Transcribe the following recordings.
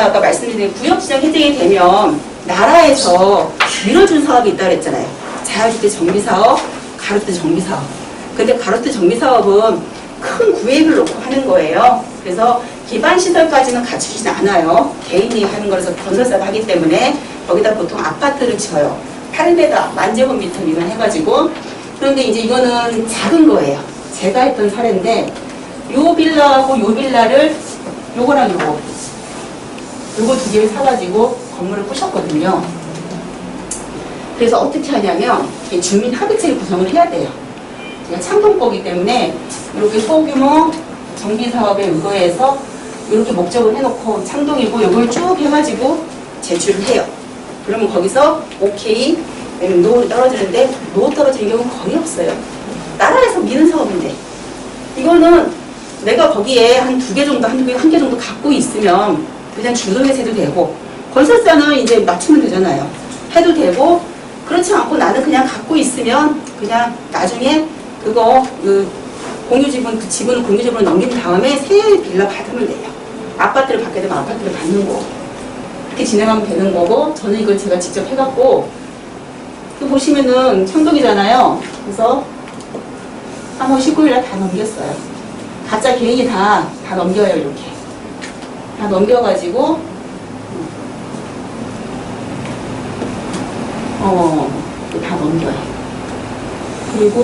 제가 아까 말씀드린 구역지정 해제가 되면 나라에서 밀어준 사업이 있다고 그랬잖아요. 자유주택 정비사업, 가로수 정비사업. 근데 가로수 정비사업은 큰 구획을 놓고 하는 거예요. 그래서 기반 시설까지는 갖추진 않아요. 개인이 하는 거라서 건설사가 하기 때문에 거기다 보통 아파트를 지어요. 8m, 만제곱미터 미만 해가지고. 그런데 이제 이거는 작은 거예요. 제가 했던 사례인데 요 빌라하고 요 빌라를 요거랑 요거 요거 두 개를 사가지고 건물을 부셨거든요. 그래서 어떻게 하냐면 이 주민 합의체를 구성을 해야 돼요. 제가 창동법이기 때문에 이렇게 소규모 정비 사업에 의거해서 이렇게 목적을 해놓고 창동이고 이걸 쭉 해가지고 제출을 해요. 그러면 거기서 오케이 노 떨어지는데 노 떨어지는 경우는 거의 없어요. 나라에서 미는 사업인데 이거는 내가 거기에 한 두 개 정도, 한 개, 한 개 정도 갖고 있으면 그냥 주도해서 도 되고 건설사는 이제 맞추면 되잖아요. 해도 되고 그렇지 않고 나는 그냥 갖고 있으면 그냥 나중에 그거 그 공유지분 그 지분을 공유지분으로 넘긴 다음에 새 빌라 받으면 돼요. 아파트를 받게 되면 아파트를 받는 거 이렇게 진행하면 되는 거고 저는 이걸 제가 직접 해갖고 그 보시면은 청동이잖아요. 그래서 3월 19일 날 다 넘겼어요. 가짜 개인이 다, 다 넘겨요, 이렇게. 다 넘겨가지고, 어, 다 넘겨요. 그리고,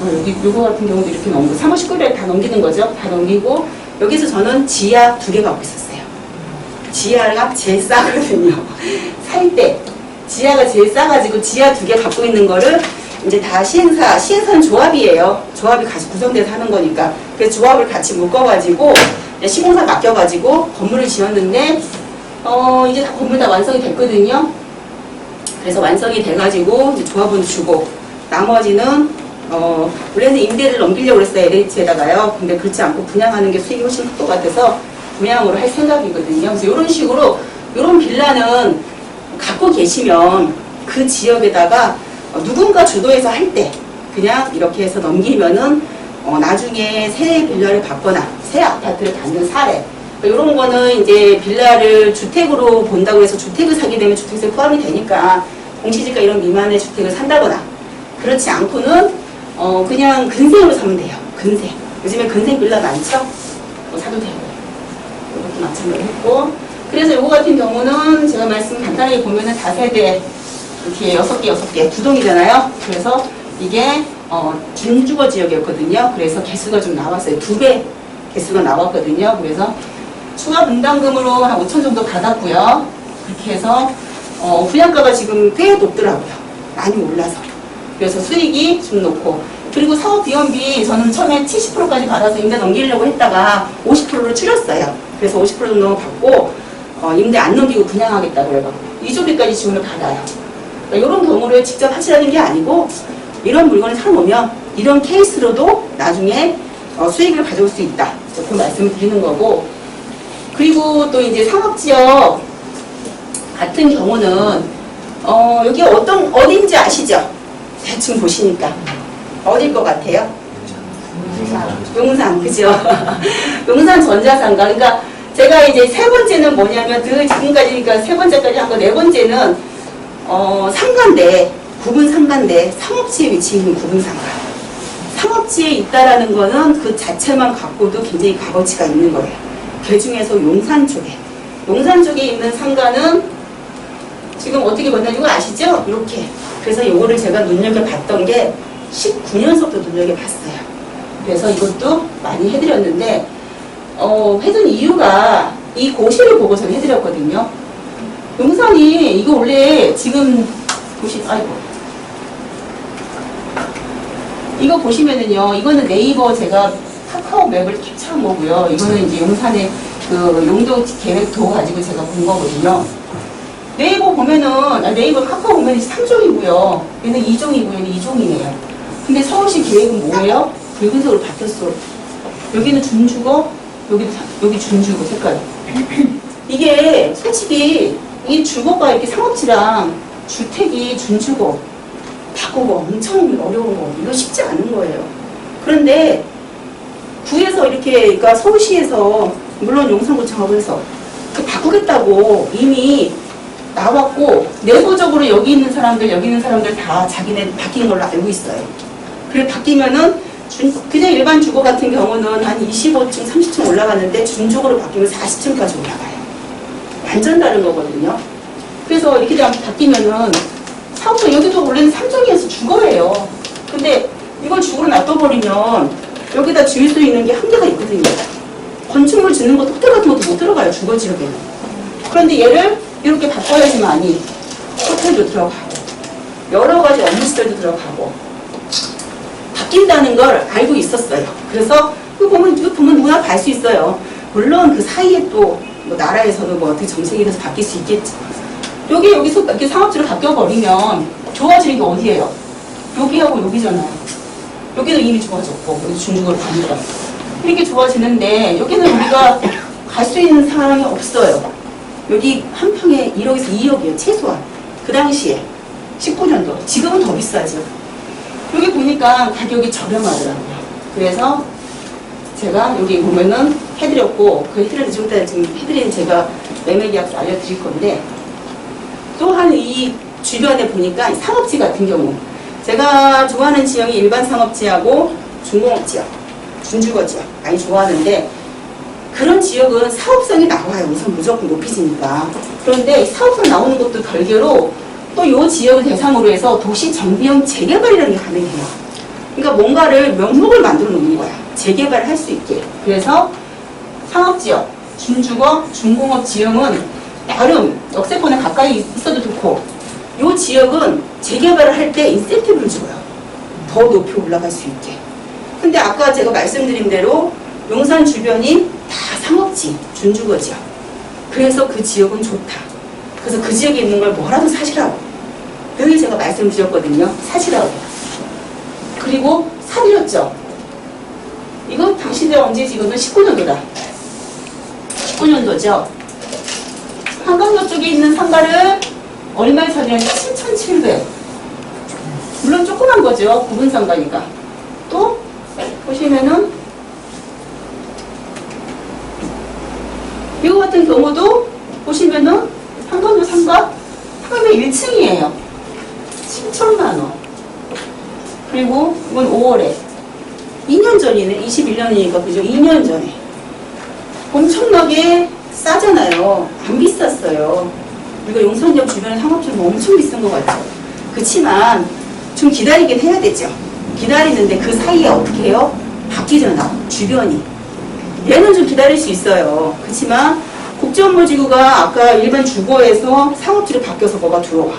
어, 여기, 요거 같은 경우도 이렇게 넘고, 3월 19일에 다 넘기는 거죠. 다 넘기고, 여기서 저는 지하 두 개 갖고 있었어요. 지하가 제일 싸거든요. 살 때. 지하가 제일 싸가지고 지하 두 개 갖고 있는 거를 이제 다 시행사, 시행사는 조합이에요. 조합이 같이 구성돼서 하는 거니까. 그래서 조합을 같이 묶어가지고, 시공사 맡겨가지고 건물을 지었는데, 어, 이제 다 건물 다 완성이 됐거든요. 그래서 완성이 돼가지고, 조합은 주고, 나머지는, 어, 원래는 임대를 넘기려고 그랬어요. LH에다가요. 근데 그렇지 않고 분양하는 게 수익이 훨씬 클 것 같아서 분양으로 할 생각이거든요. 그래서 이런 식으로, 이런 빌라는 갖고 계시면 그 지역에다가 어, 누군가 주도해서 할 때 그냥 이렇게 해서 넘기면은 어, 나중에 새 빌라를 받거나 새 아파트를 받는 사례 이런 거는 이제 빌라를 주택으로 본다고 해서 주택을 사게 되면 주택세 포함이 되니까 공시지가 이런 미만의 주택을 산다거나 그렇지 않고는 어, 그냥 근생으로 사면 돼요 근생 요즘에 근생 빌라 많죠 뭐 사도 되고 이것도 마찬가지로 했고 그래서 요거 같은 경우는 제가 말씀 간단하게 보면은 다세대 이렇게 여섯 개 여섯 개 두 동이잖아요. 그래서 이게 어, 준주거 지역이었거든요. 그래서 개수가 좀 나왔어요. 두 배 개수가 나왔거든요. 그래서 추가 분담금으로 한 5천 정도 받았고요. 그렇게 해서 어, 분양가가 지금 꽤 높더라고요. 많이 올라서. 그래서 수익이 좀 높고 그리고 사업 비용비 저는 처음에 70%까지 받아서 임대 넘기려고 했다가 50%를 줄였어요. 그래서 50% 정도 받고 어, 임대 안 넘기고 분양하겠다고 그래가지고 이조비까지 지원을 받아요. 그러니까 이런 경우를 직접 하시라는 게 아니고 이런 물건을 사놓으면 이런 케이스로도 나중에 어, 수익을 가져올 수 있다. 그 말씀을 드리는 거고 그리고 또 이제 상업지역 같은 경우는 어, 여기 어떤 어딘지 아시죠? 대충 보시니까 어딜 것 같아요? 용산 그죠? 용산 전자상가 그러니까 제가 이제 세 번째는 뭐냐면 그 지금까지 그러니까 세 번째까지 한 거 네 번째는 어, 상가인데, 구분 상가인데, 상업지에 위치해 있는 구분 상가. 상업지에 있다라는 거는 그 자체만 갖고도 굉장히 값어치가 있는 거예요. 그 중에서 용산 쪽에. 용산 쪽에 있는 상가는 지금 어떻게 봤나 이거 아시죠? 이렇게. 그래서 이거를 제가 눈여겨봤던 게 19년서부터 눈여겨봤어요. 그래서 이것도 많이 해드렸는데, 어, 해준 이유가 이 고시를 보고서 해드렸거든요. 용산이 이거 원래 지금 보시 아이고 이거 보시면은요 이거는 네이버 제가 카카오 맵을 캡처한 거고요. 이거는 이제 용산의 그 용도 계획도 가지고 제가 본 거거든요. 네이버 보면은 아, 네이버 카카오 보면 3종이고요. 얘는 2종이고 얘는 2종이네요. 근데 서울시 계획은 뭐예요? 붉은색으로 바뀌었어. 여기는 준주거 여기도 사- 여기 준주거 색깔. 이게 솔직히 이 주거가 이렇게 상업지랑 주택이 준주거 바꾸고 엄청 어려운 거 이거 쉽지 않은 거예요. 그런데 구에서 이렇게 그러니까 서울시에서 물론 용산구청하고 해서 그 바, 바꾸겠다고 이미 나왔고 내부적으로 여기 있는 사람들 여기 있는 사람들 다 자기네 바뀐 걸로 알고 있어요. 그래 바뀌면은 준- 그냥 일반 주거 같은 경우는 한 25층, 30층 올라가는데 준주거로 바뀌면 40층까지 올라가요. 완전 다른 거거든요. 그래서 이렇게 다 바뀌면은 사업소 여기도 원래는 3종이어서 주거예요. 근데 이걸 주거로 놔둬버리면 여기다 수 있는 게 한계가 있거든요. 건축물 짓는 것도 호텔 같은 것도 못 들어가요, 주거 지역에는. 그런데 얘를 이렇게 바꿔야지만이 호텔도 들어가고, 여러 가지 업무 시설도 들어가고, 바뀐다는 걸 알고 있었어요. 그래서 그 보면, 이거 보면 누구나 다알수 있어요. 물론 그 사이에 또 뭐 나라에서도 뭐 어떻게 정책이 돼서 바뀔 수 있겠죠. 여기 여기서 이렇게 상업지로 바뀌어버리면 좋아지는 게 어디예요? 여기하고 여기잖아요. 여기는 이미 좋아졌고 여기 중국으로 가니까 이렇게 좋아지는데 여기는 우리가 갈 수 있는 상황이 없어요. 여기 한 평에 1억에서 2억이에요 최소한 그 당시에 19년도 지금은 더 비싸죠. 여기 보니까 가격이 저렴하더라고요. 그래서 제가 여기 보면은 해드렸고 그 이따 지금 해드린 제가 매매 계약서 알려드릴 건데 또한 이 주변에 보니까 상업지 같은 경우 제가 좋아하는 지역이 일반 상업지하고 중공업 지역, 준주거 지역 많이 좋아하는데 그런 지역은 사업성이 나와요. 우선 무조건 높이지니까. 그런데 이 사업성 나오는 것도 별개로 또 이 지역을 대상으로 해서 도시 정비형 재개발이라는 게 가능해요. 그러니까 뭔가를 명목을 만들어 놓는 거야. 재개발을 할수 있게. 그래서 상업지역, 준주거, 중공업 지역은 나름 역세권에 가까이 있어도 좋고 이 지역은 재개발을 할 때 인센티브를 줘요. 더 높이 올라갈 수 있게. 근데 아까 제가 말씀드린 대로 용산 주변이 다 상업지, 준주거 지역. 그래서 그 지역은 좋다. 그래서 그 지역에 있는 걸 뭐라도 사시라고. 늘 제가 말씀드렸거든요. 사시라고. 그리고 사드렸죠. 이거 당신들 언제 지금은 19년도다. 19년도죠. 한강로 쪽에 있는 상가를 얼마에 사드렸냐? 7,700. 물론 조그만 거죠. 구분 상가니까. 또 보시면은 이거 같은 경우도 보시면은 한강로 상가 상가 1층이에요. 7천만 원. 그리고 이건 5월에 2년 전이네. 21년이니까 그죠? 2년 전에. 엄청나게 싸잖아요. 안 비쌌어요. 우리가 용산역 주변에 상업주는 엄청 비싼 것 같죠. 그치만 좀 기다리긴 해야 되죠. 기다리는데 그 사이에 어떻게 해요? 바뀌잖아. 주변이. 얘는 좀 기다릴 수 있어요. 그치만 국제업무지구가 아까 일반 주거에서 상업지로 바뀌어서 뭐가 들어와.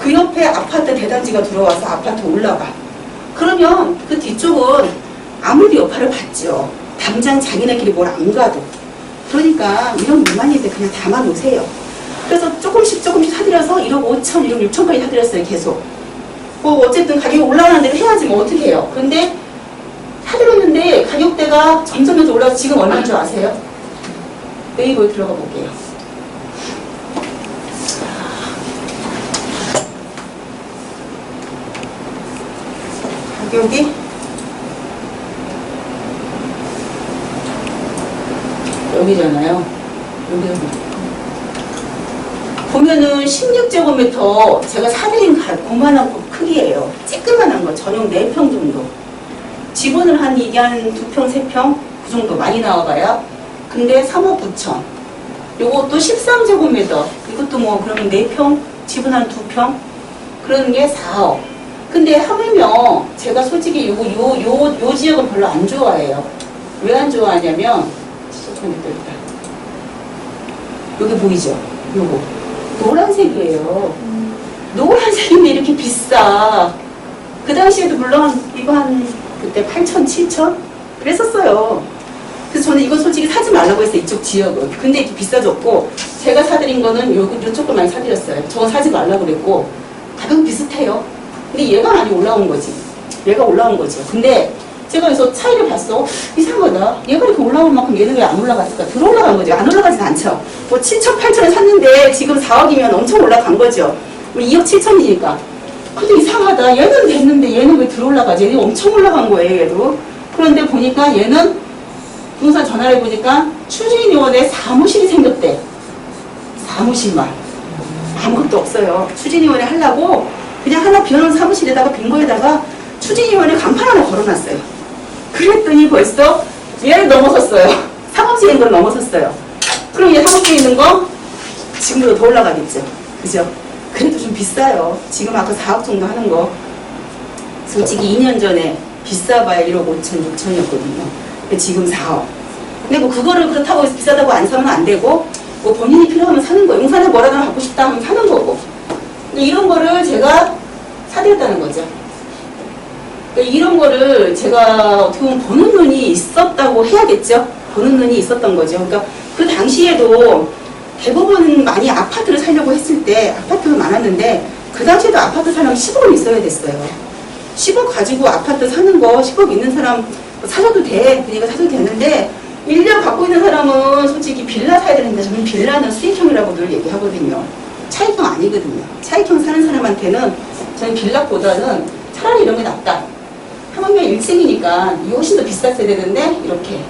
그 옆에 아파트 대단지가 들어와서 아파트 올라가. 그러면 그 뒤쪽은 아무리 여파를 받죠. 당장 자기네끼리 뭘 안 가도. 그러니까 이런 물만인데 그냥 담아놓으세요. 그래서 조금씩 조금씩 사들여서 1억 5천, 1억 6천까지 사들였어요, 계속. 뭐 어쨌든 가격이 올라가는 대로 해야지 뭐 어떻게 해요. 근데 사들였는데 가격대가 점점 점점 올라서 지금 얼마인 줄 아세요? 네이버에 들어가 볼게요. 가격이 여기잖아요. 여기 보면은 16제곱미터 제가 사드린 가- 그만한 거 크기예요. 쬐끄만한 거 전용 4평 정도. 지분을 한 이게 한 2평, 3평 그 정도 많이 나와봐야. 근데 3억 9천. 요것도 13제곱미터. 이것도 뭐 그러면 4평, 지분 한 2평. 그러는 게 4억. 근데 하물며 제가 솔직히 요, 요, 요, 요 지역은 별로 안 좋아해요. 왜 안 좋아하냐면 여기 보이죠? 요거. 노란색이에요. 노란색인데 이렇게 비싸. 그 당시에도 물론 이거 한 그때 8천, 7천? 그랬었어요. 그래서 저는 이거 솔직히 사지 말라고 했어요. 이쪽 지역은. 근데 이게 비싸졌고 제가 사드린 거는 요, 요쪽을 많이 사드렸어요. 저거 사지 말라고 그랬고 가격 비슷해요. 근데 얘가 많이 올라온 거지. 얘가 올라온 거죠. 근데 제가 그래서 차이를 봤어. 이상하다. 얘가 이렇게 올라온 만큼 얘는 왜 안 올라갔을까? 들어 올라간 거죠. 안 올라가진 않죠. 뭐 7천, 8천에 샀는데 지금 4억이면 엄청 올라간 거죠. 뭐 2억 7천이니까. 근데 이상하다. 얘는 됐는데 얘는 왜 들어 올라가지? 얘는 엄청 올라간 거예요, 얘도. 그런데 보니까 얘는 부동산 전화를 해보니까 추진위원회 사무실이 생겼대. 사무실만 아무것도 없어요. 추진위원회 하려고 그냥 하나 비어놓은 사무실에다가 빈 거에다가 추진위원회 간판 하나 걸어놨어요. 그랬더니 벌써 얘를 넘어섰어요. 있는 걸 넘어섰어요. 그럼 얘 사무실에 있는 거 지금보다 더 올라가겠죠. 그죠? 그래도 좀 비싸요. 지금 아까 4억 정도 하는 거 솔직히 2년 전에 비싸봐야 1억 5천, 6천이었거든요. 근데 지금 4억. 근데 뭐 그거를 그렇다고 해서 비싸다고 안 사면 안 되고 뭐 본인이 필요하면 사는 거예요. 용산에 뭐라도 갖고 싶다 하면 사는 거고. 근데 이런 거를 제가 사드렸다는 거죠. 그러니까 이런 거를 제가 어떻게 보면 보는 눈이 있었다고 해야겠죠. 보는 눈이 있었던 거죠. 그러니까 그 당시에도 대부분 많이 아파트를 살려고 했을 때 아파트가 많았는데 그 당시에도 아파트 사려면 10억은 있어야 됐어요. 10억 가지고 아파트 사는 거 10억 있는 사람 사줘도 돼. 그러니까 사줘도 되는데 1년 갖고 있는 사람은 솔직히 빌라 사야 되는데 저는 빌라는 수익형이라고 늘 얘기하거든요. 차익형 아니거든요. 차익형 사는 사람한테는 저는 빌라보다는 차라리 이런 게 낫다. 한번면 1층이니까 이 훨씬 더 비쌌어야 되는데? 이렇게